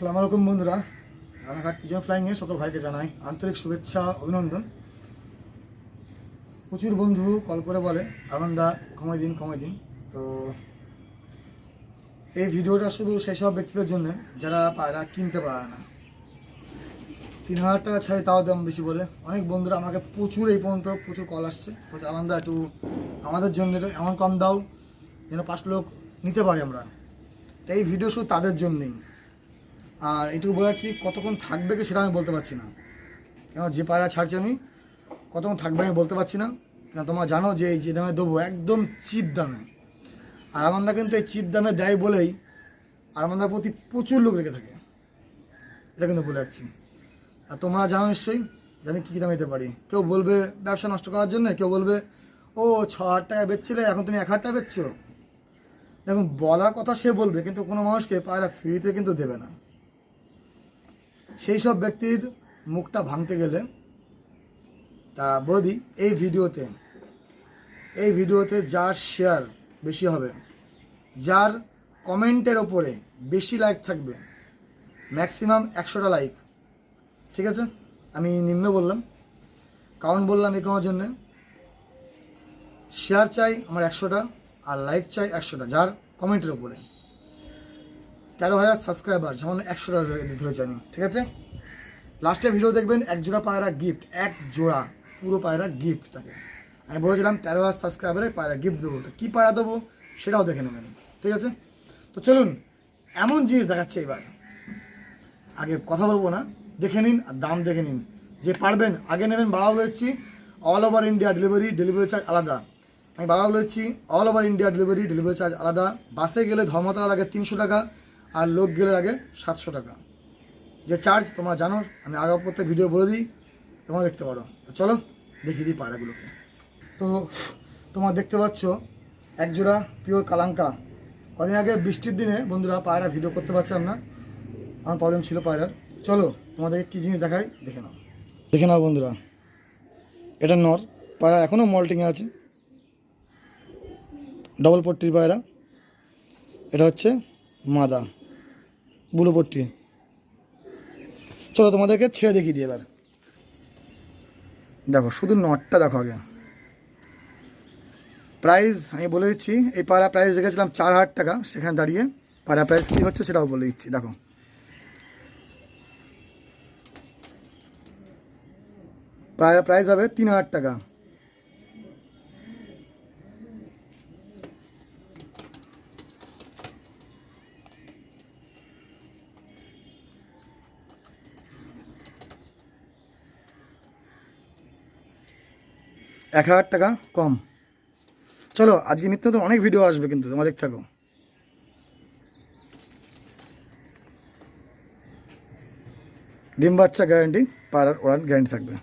আসসালামু আলাইকুম বন্ধুরা। রানাঘাট পিজন ফ্লাইংয়ে সকল ভাইকে জানাই আন্তরিক শুভেচ্ছা, অভিনন্দন। প্রচুর বন্ধু কল করে বলে, আনন্দা কমাই দিন কমাই দিন। তো এই ভিডিওটা শুধু সেই সব ব্যক্তিদের জন্য, যারা পায়রা কিনতে পারে না। তিন হাজার টাকা ছাড়ে তাও দাম বেশি বলে। অনেক বন্ধুরা আমাকে প্রচুর এই পর্যন্ত প্রচুর কল আসছে। আনন্দা, একটু আমাদের জন্য এমন কম দাও যেন পাঁচ লোক নিতে পারি আমরা। তো এই ভিডিও শুধু তাদের জন্যই। আর এটুকু বোঝাচ্ছি কতক্ষণ থাকবে কি সেটা আমি বলতে পারছি না। কেন যে পায়রা ছাড়ছি আমি, কতক্ষণ থাকবে আমি বলতে পারছি না। কেন তোমরা জানো যে যে দামে দেবো একদম চিপ দামে। আর আমান্দা কিন্তু এই চিপ দামে দেয় বলেই আরামান্দার প্রতি প্রচুর লোক রেখে থাকে। এটা কিন্তু বলে যাচ্ছি আর তোমরা জানো নিশ্চয়ই যে আমি কী কী দামে দিতে পারি। কেউ বলবে ব্যবসা নষ্ট করার জন্য, কেউ বলবে, ও, ছ হাজার টাকা বেচছিলে, এখন তুমি এক হাজার টাকা বেচছো? দেখুন, বলার কথা সে বলবে, কিন্তু কোনো মানুষকে পায়রা ফ্রিতে কিন্তু দেবে না। সেই সব ব্যক্তির মুখটা ভাঙতে গেলে তা বলে দিই এই ভিডিওতে এই ভিডিওতে যার শেয়ার বেশি হবে, যার কমেন্টের ওপরে বেশি লাইক থাকবে ম্যাক্সিমাম একশোটা লাইক ঠিক আছে? আমি নিম্ন বললাম কারণ বললাম এ কারণের জন্যে। শেয়ার চাই আমার একশোটা, আর লাইক চাই একশোটা, যার কমেন্টের ওপরে। তেরো হাজার সাবস্ক্রাইবার যেমন একশোটা ধরেছি আমি, ঠিক আছে? লাস্টে ভিডিও দেখবেন, এক জোড়া পায়রা গিফট এক জোড়া, পুরো পায়রা গিফট তাকে। আমি বলেছিলাম, তেরো হাজার সাবস্ক্রাইবারে পায়রা গিফট দেবো। তো কী পায়রা দেবো, সেটাও দেখে নেবেন, ঠিক আছে? তো চলুন, এমন জিনিস দেখাচ্ছে এবার। আগে কথা বলব না, দেখে নিন আর দাম দেখে নিন। যে পারবেন, আগে নেবেন বাড়াও বলেছি all over India delivery delivery charge আলাদা। আমি বাড়াও বলেছি all over India delivery delivery charge আলাদা। বাসে গেলে ধর্মতলা লাগে তিনশো টাকা আর লোক গেলে লাগে সাতশো টাকা। যে চার্জ তোমরা জানো, আমি আগে প্রত্যেক ভিডিও বলে দিই, তোমরা দেখতে পারো। চলো, দেখিয়ে দিই পায়রাগুলোকে। তো তোমরা দেখতে পাচ্ছ এক জোড়া পিওর কালাঙ্কা। কদিন আগে বৃষ্টির দিনে বন্ধুরা পায়রা ভিডিও করতে পারছিলাম না, আমার প্রবলেম ছিল পায়রার। চলো তোমাদের কী জিনিস দেখাই, দেখে নাও। দেখে নাও বন্ধুরা, এটা নর, পায়রা এখনও মল্টিংয়ে আছে। ডবল পট্টির পায়রা, এটা হচ্ছে মাদা। বুলো পট্টি চলো তোমাদেরকে ছেড়ে দেখিয়ে দিই এবার। দেখো, শুধু নটটা দেখো আগে। প্রাইস আমি বলে দিচ্ছি, এই পায়রা প্রাইস রেখেছিলাম চার হাজার টাকা, সেখানে দাঁড়িয়ে পায়রা প্রাইস কী হচ্ছে সেটাও বলে দিচ্ছি, দেখো। পায়রা প্রাইস হবে তিন হাজার টাকা। এক হাজার টাকা কম। চলো, আজকে নিত্য নতুন অনেক ভিডিও আসবে কিন্তু, তোমরা দেখতে থাকো। ডিম বাচ্চা গ্যারান্টি পাড়ার ওড়ান গ্যারান্টি থাকবে।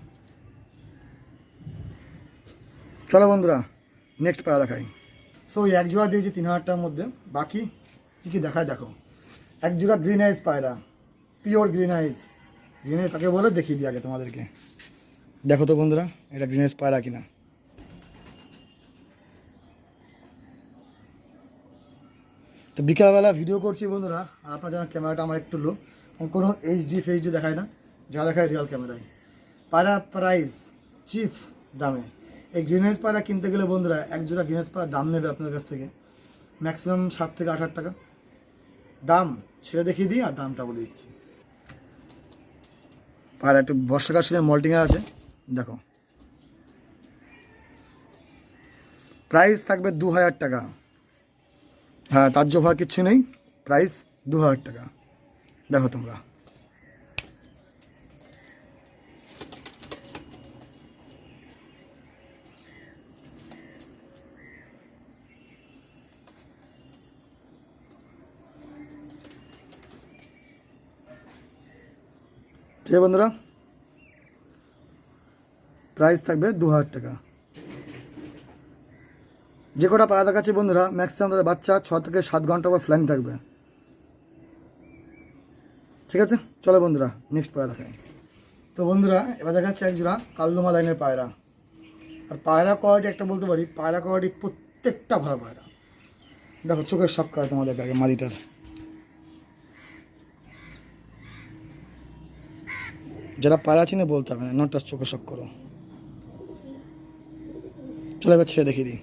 চলো বন্ধুরা নেক্সট পাড়া দেখাই। সো ওই এক জোড়া দিয়েছি তিন হাজার টাকার মধ্যে। বাকি কী কী দেখায় দেখো। এক জোড়া গ্রিন আইস পায়রা pure green eyes green eyes তাকে বলে? দেখিয়ে দিই আগে তোমাদেরকে। দেখো তো বন্ধুরা, এটা গ্রিন আইস পায়রা কিনা। তো বিকালবেলা ভিডিও করছি বন্ধুরা, আর আপনার যেন ক্যামেরাটা আমার একটু লো কোনো এইচডি ফেইচডি দেখায় না, যা দেখায় রিয়াল ক্যামেরায় পায়রা প্রাইস চিপ দামে। এই গ্রিনেজ পায়রা কিনতে গেলে বন্ধুরা, এক জোড়া গ্রিনেজ পায়রা দাম নেবে আপনার কাছ থেকে। ম্যাক্সিমাম সাত থেকে আট হাজার টাকা। দাম ছেড়ে দেখিয়ে দিই আর দামটা বলে দিচ্ছি। পায়রা একটু বর্ষাকাল সিজন মল্টিংয়ে আছে, দেখো। প্রাইস থাকবে দু হাজার টাকা। হ্যাঁ তার ভাড়া কিচ্ছু নেই। প্রাইস দু হাজার টাকা। দেখো তোমরা। ঠিক আছে বন্ধুরা। প্রাইস থাকবে দু হাজার টাকা। যে কটা পায়রা দেখাচ্ছি বন্ধুরা ম্যাক্সিমাম তাদের বাচ্চা ছ থেকে সাত ঘণ্টা পর ফ্ল্যাং থাকবে। ঠিক আছে? চলো বন্ধুরা নেক্সট পায়রা দেখাই তো বন্ধুরা, এবার দেখাচ্ছে এক জোড়া কালদমা লাইনের পায়রা। আর পায়রা কোয়ালিটি একটা বলতে পারি, পায়রা কোয়ালিটি প্রত্যেকটা ভালো পায়রা। দেখো, চোখের সব কাজ তোমাদের আগে মাদিটার যারা পায়রা চিনে বলতে হবে না নটটা চোখে শখ করো। চলে এবার ছেড়ে দেখিয়ে দিই।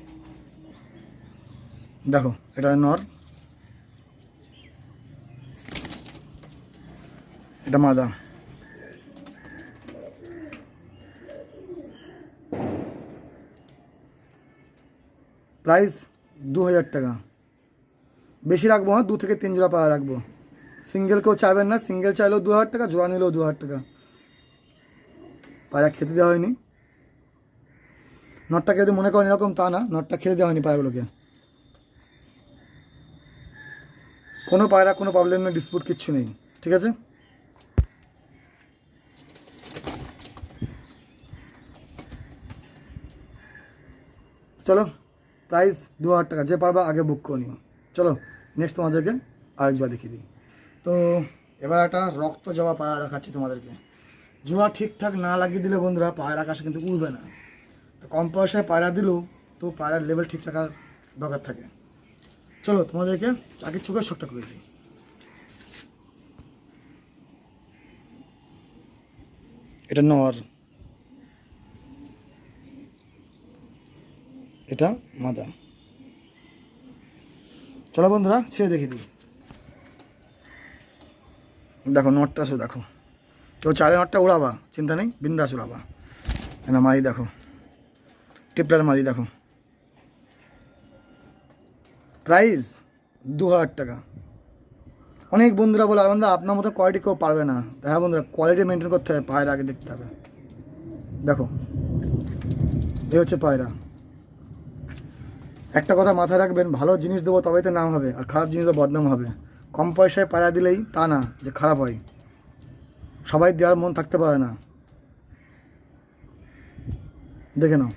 দেখো এটা নর এটা মাদা প্রাইস দু হাজার টাকা বেশি রাখব হ্যাঁ দু থেকে তিন জোড়া পাওয়া রাখব সিঙ্গেল কেউ চাইবেন না সিঙ্গেল চাইলেও দু হাজার টাকা জোড়া নিলেও দু হাজার টাকা পায়রা খেতে দেওয়া হয়নি নটটা খেতে মনে করেন এরকম তা না নটটা খেতে দেওয়া হয়নি পায়রাগুলোকে কোনো পায়রা, কোনো প্রবলেম নেই ডিসপুট কিচ্ছু নেই, ঠিক আছে? চলো প্রাইস দু হাজার টাকা, যে পারবা আগে বুক করে নিও। চলো নেক্সট তোমাদেরকে আরেক জোড়া দেখিয়ে দিই। তো, এবার একটা রক্ত জবা পায়রা দেখাচ্ছি তোমাদেরকে। জোড়া ঠিকঠাক না লাগিয়ে দিলে বন্ধুরা, পায়রা আকাশে কিন্তু উড়বে না। তো কম পয়সায় পায়রা দিলেও তো পায়রার লেভেল ঠিক থাকার দরকার থাকে। চলো, তোমাদেরকে আগে চোখের শখটা করে দিই। এটা নর এটা মাদা। চলো বন্ধুরা, ছেড়ে দেখে দিই। দেখো, নটটা আসো দেখো। কেউ চালে নটটা উড়াবা, চিন্তা নেই, বিন্দাস উড়াবা। মাদি, দেখো। টিপলার মাদি, দেখো। প্রাইস দু হাজার টাকা। অনেক বন্ধুরা বলে আনন্দা আপনার মতো কোয়ালিটি কেউ পারবে না। হ্যাঁ বন্ধুরা কোয়ালিটি মেনটেন করতে হবে, পায়ের আগে দেখতে হবে। দেখো এই হচ্ছে পায়রা। একটা কথা মাথায় রাখবেন, ভালো জিনিস দেবো তবেই তো নাম হবে, আর খারাপ জিনিস দেবো বদনাম হবে। কম পয়সায় পায়রা দিলেই তা না, যে খারাপ হয়। সবাই দেওয়ার মন থাকতে পারে না। দেখে নাও।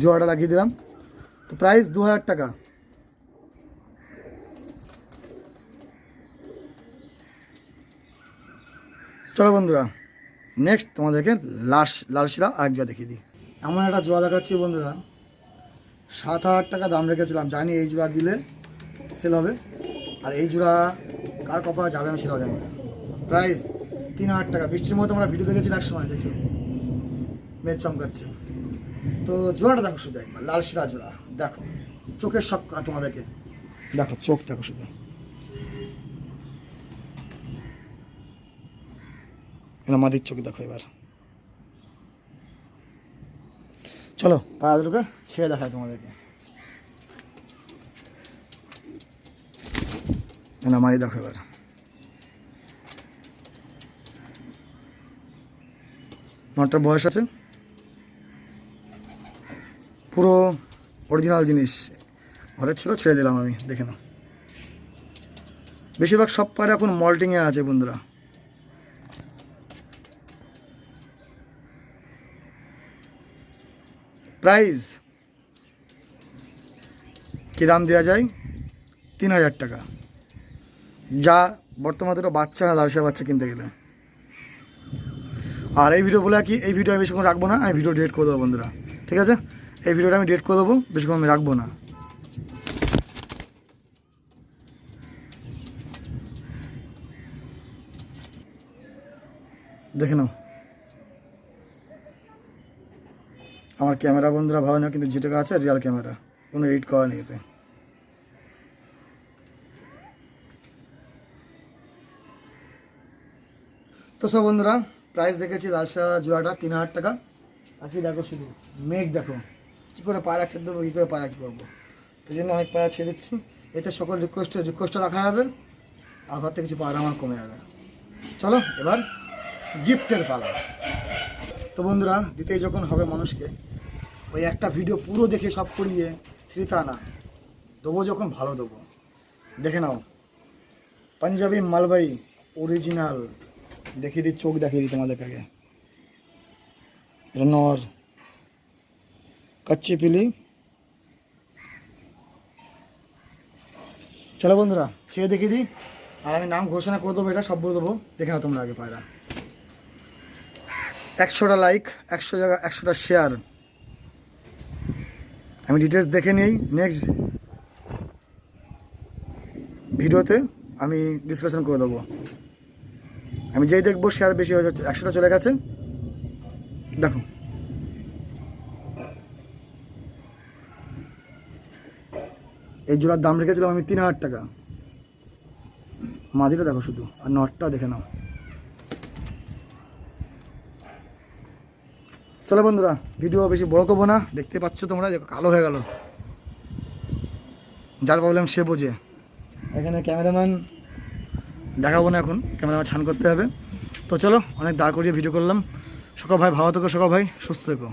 জোয়াটা লাগিয়ে দিলাম। তো প্রাইস দু হাজার টাকা। চলো বন্ধুরা নেক্সট তোমাদেরকে লাশ লাল শিরা আরেক জোড়া দেখিয়ে দিই। এমন একটা জোড়া দেখাচ্ছি বন্ধুরা, সাত হাজার টাকা দাম রেখেছিলাম, জানি এই জোড়া দিলে সেল হবে। আর এই জোড়া কার কপা যাবে আমি সেটাও জানি না। প্রাইস তিন হাজার টাকা, বৃষ্টির মতো আমরা ভিডিও দেখেছি এক সময় দেখছ? মেঘ চমকাচ্ছে। তো জোড়াটা দেখো শুধু একবার লাল শিরা জোড়া। দেখো, চোখের শখ তোমাদেরকে। দেখো, চোখ দেখো শুধু। এবার মাদির চোখ দেখো এবার। চলো পায়া দুটোকে ছেড়ে দেখায় তোমাদেরকে। না মাদি দেখো এবার। নটার বয়স আছে। পুরো অরিজিনাল জিনিস। ঘরে ছিল, ছেড়ে দিলাম আমি, দেখে নাও। বেশিরভাগ সব পারে এখন মল্টিংয়ে আছে বন্ধুরা। প্রাইস কী দাম দেওয়া যায়? তিন হাজার টাকা। যা বর্তমানে দুটো বাচ্চা লালসা বাচ্চা কিনতে গেলে। আর এই ভিডিও বলে কি, এই ভিডিও আমি বেশিক্ষণ রাখব না, আমি ভিডিও ডিলিট করে দেবো বন্ধুরা। ঠিক আছে? এই ভিডিওটা আমি ডিলিট করে দেবো বেশিক্ষণ আমি রাখব না। দেখে নাও। আমার ক্যামেরা বন্ধুরা ভালো না কিন্তু যেটা আছে রিয়াল ক্যামেরা, কোনো এডিট করা নেই এতে। তো সব বন্ধুরা প্রাইস দেখেছি লালসা জোড়াটা তিন হাজার টাকা। বাকি দেখো শুধু মেঘ দেখো। কী করে পায়রা খেতে দেবো, কী করে পায়রা কী করব? সেই জন্য অনেক পায়রা ছেড়ে দিচ্ছি। এতে সকল রিকোয়েস্ট রিকোয়েস্টটা রাখা হবে। আর ঘর থেকে কিছু পায়রা আমার কমে যাবে। চলো, এবার গিফটের পালা। তো বন্ধুরা দিতেই যখন হবে মানুষকে, ওই একটা ভিডিও পুরো দেখে সব করিয়ে শ্রীতা না, দেবো যখন ভালো দেবো। দেখে নাও। পাঞ্জাবি মালবাই অরিজিনাল দেখিয়ে দিই, চোখ দেখিয়ে দিই তোমাদের আগে। এটা নর কাচ্চি পিলি চলো বন্ধুরা ছেড়ে দেখিয়ে দিই। আর আমি নাম ঘোষণা করে দেবো, এটা সব বলে দেবো। দেখে নাও তোমরা আগে পায়রা। একশোটা লাইক একশো জায়গা, একশোটা শেয়ার আমি ডিটেলস দেখে নিই। নেক্সট ভিডিওতে আমি ডিসকাশন করে দেবো। আমি যেই দেখব শেয়ার বেশি হয়ে যাচ্ছে, একশোটা চলে গেছে। দেখো। এই জোড়ার দাম রেখেছিলাম আমি তিন হাজার টাকা। মাদিটা দেখো শুধু, আর নটটা দেখে নাও। চলো বন্ধুরা, ভিডিও বেশি বড় করব না। দেখতে পাচ্ছ তোমরা যে কালো হয়ে গেল। যার প্রবলেম সে বোঝে। এখানে ক্যামেরাম্যান দেখাবো না এখন, ক্যামেরাম্যান ছান করতে হবে। তো চলো, অনেক দাঁড় করিয়ে ভিডিও করলাম। সকল ভাই ভালো থেকো, সকল ভাই সুস্থ থেকো।